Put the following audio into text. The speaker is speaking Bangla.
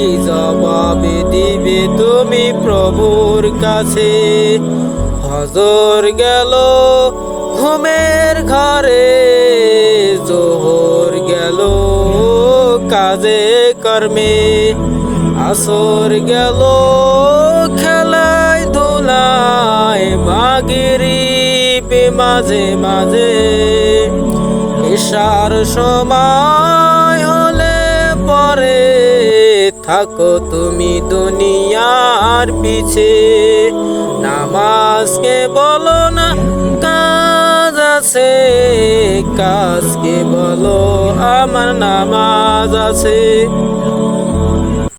কি জবাব দিবে তুমি প্রভুর কাছে। হজর গেল ঘুমের ঘরে, জোহর গেল কাজে কর্মে। আসর গেল খেলায় ধুলায় মাগিরি মাঝে মাঝে। ঈশার সময় থাকো তুমি দুনিয়ার পিছে। নামাজকে বলো না কাজ আছে। কাজকে বলো আমার নামাজ আছে।